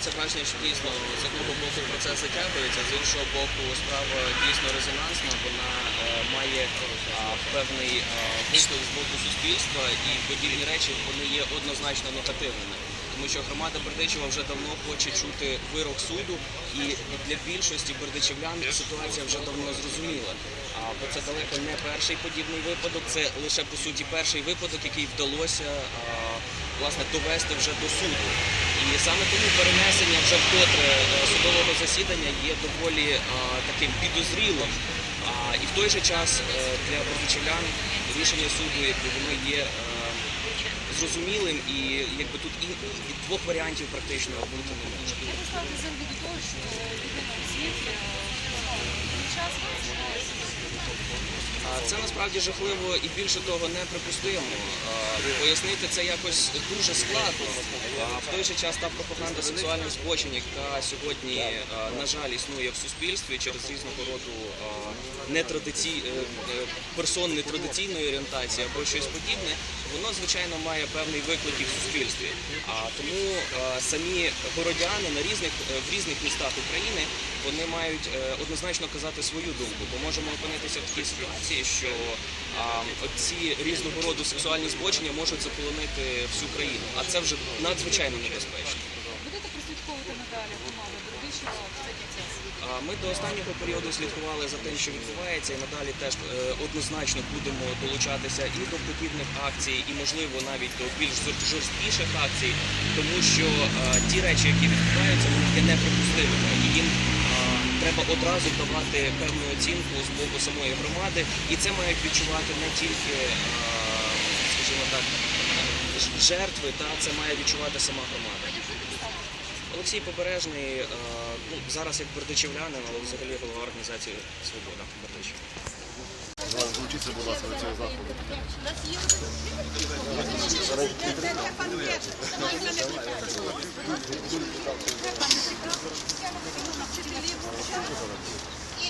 Складається враження, що дійсно з одного боку процес затягується, з іншого боку, справа дійсно резонансна. Вона е, має е, певний е, вислов з боку суспільства, і подібні речі вони є однозначно негативними. Тому що громада Бердичева вже давно хоче чути вирок суду, і для більшості бердичевлян ситуація вже давно зрозуміла. А бо це далеко не перший подібний випадок, це лише по суті перший випадок, який вдалося власне довести вже до суду. І саме тому перенесення вже вкотре е, судового засідання є доволі а, таким підозрілим. А, і в той же час е, для бердичевлян рішення суду якби воно є. е, Зрозумілим і якби тут і, і двох варіантів практично бути не може. Ви ставите взагалі до того, що людина у світі е, час? А Це насправді жахливо і більше того неприпустимо. Пояснити це якось дуже складно. В той же час та пропаганда сексуальних збочень, яка сьогодні, на жаль, існує в суспільстві через різного роду нетрадиці... е, е, персон нетрадиційної орієнтації або щось подібне, воно звичайно має певний виклик і в суспільстві. А тому а, самі городяни на різних е, в різних містах України вони мають е, однозначно казати свою думку, бо можемо опинитися в такій ситуації, що ці різного роду сексуальні збочення можуть заполонити всю країну, а це вже надзвичайно небезпечно. Будете надалі громади Бердичева в цей процес? Ми до останнього періоду слідкували за тим, що відбувається, і надалі теж е, однозначно будемо долучатися і до подібних акцій, і можливо навіть до більш жор- жорсткіших акцій, тому що е, ті речі, які відбуваються, вони є неприпустимими, і їм е, треба одразу давати певну оцінку з боку самої громади, і це мають відчувати не тільки, скажімо так, жертви, та це має відчувати сама громада. Олексій Побережний, е, ну, зараз як бердичівлянин, але взагалі голова організації Свобода Бердичів. Долучіться, будь ласка, до цього заходу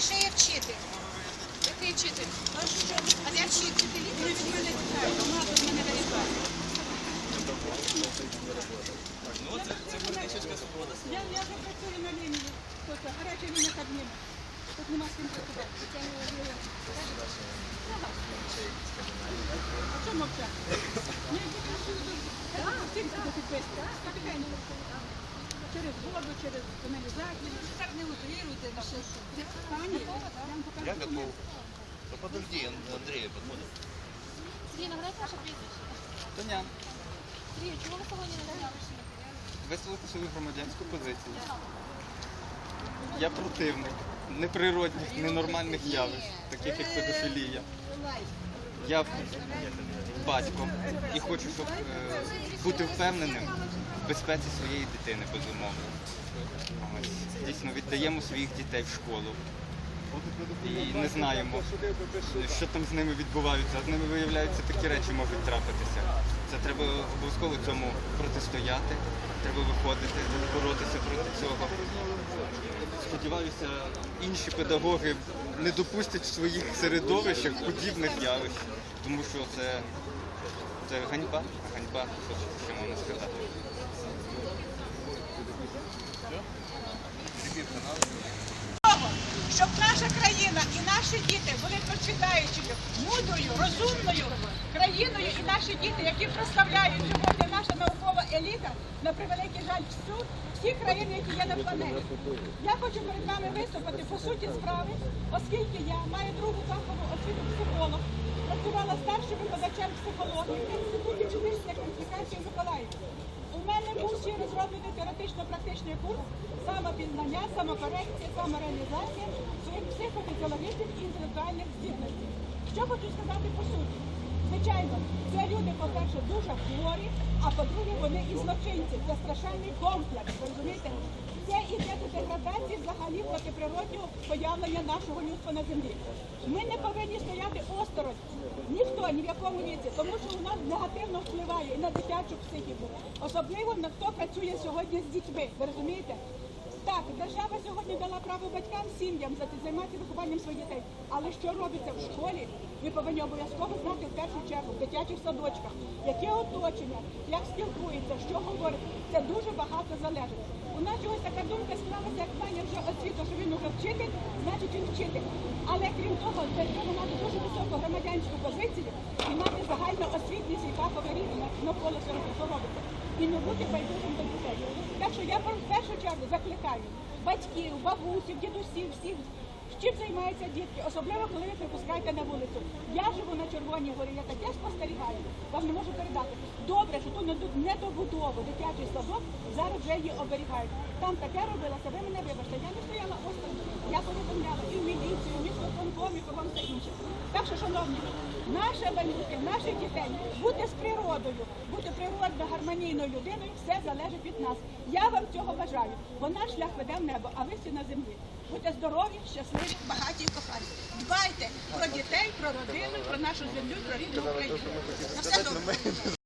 ще є вчитель. Який вчитель? А я вчитель. Ви від мене тікаєте, мало від мене вирішати. Я, я вже працюю на лінії. Гаряча лінія Кабміну. Тут нема з ким працювати. А що мовчати? Капітально. Через воду, через каналізацію. Так не утрируйте на все. Я готов. Ну подожди, Ан- Андрей подходит. Сергій, нагадайте ваше прізвище. Тоня, Сергій, чому ви сьогодні не дали? висловити свою громадянську позицію. Я противник неприродних, ненормальних явищ, таких як педофілія. Я батько і хочу, щоб е, бути впевненим в безпеці своєї дитини, безумовно. Ось, Дійсно, віддаємо своїх дітей в школу. І не знаємо, що там з ними відбувається. А з ними виявляються такі речі можуть трапитися. Це треба обов'язково цьому протистояти, треба виходити, боротися проти цього. Сподіваюся, інші педагоги не допустять в своїх середовищах подібних явищ, тому що це, це ганьба, ганьба, що можна сказати. щоб наша країна і наші діти були процвітаючою, мудрою, розумною країною, і наші діти, які представляють сьогодні наша наукова еліта, на превеликий жаль, всю всі країни, які є на планеті. Я хочу перед вами виступити по суті справи, оскільки я маю другу фахову освіту психолог, працювала старшим викладачем психології в інституті фізичної кваліфікації Миколаївська. У мене був ще розроблений теоретично-практичний курс самопізнання, самокорекція, самореалізація своїх і інтелектуальних здібностей. Що хочу сказати по суті? Звичайно, це люди, по-перше, дуже хворі, а по-друге, вони і злочинці. Це страшенний комплекс, розумієте? Це іде до деградації взагалі проти природнього появлення нашого людства на землі. Ми не повинні стояти осторонь. Ніхто ні в якому віці, тому що у нас негативно впливає і на дитячу психіку. Особливо на хто працює сьогодні з дітьми. Ви розумієте? Так, держава сьогодні дала право батькам, сім'ям займатися вихованням своїх дітей. Але що робиться в школі, ви повинні обов'язково знати в першу чергу в дитячих садочках, яке оточення, як спілкується, що говорить. Це дуже багато залежить. У нас чогось така думка склалася, як має вже освіту, що він уже вчитель, значить він вчитель. Але крім того, треба мати дуже високу громадянську позицію і мати загальноосвітні свій фаховий рівень навколо цього, робиться. І не бути байдужим до дітей. Так що я в першу чергу закликаю батьків, бабусів, дідусів, всіх, чим займаються дітки, особливо коли ви припускаєте на вулицю. Я живу на Червоній горі, я таке спостерігаю, вам не можу передати. Добре, що тут не- недобудову, дитячий садок, зараз вже її оберігають. Там таке робилося, ви мене вибачте, я не стояла осторонь, я повідомляла і в міліцію, і в міськвиконком, і кругом все інше. Так що, шановні, наше майбутнє, наших дітей, бути з природою, бути природно гармонійною людиною, все залежить від нас. Я вам цього бажаю, бо наш шлях веде в небо, а ви всі на землі. Будьте здорові, щасливі, багаті і кохані. Дбайте про дітей, про родину, про нашу землю, про рідну Україну. На все добре.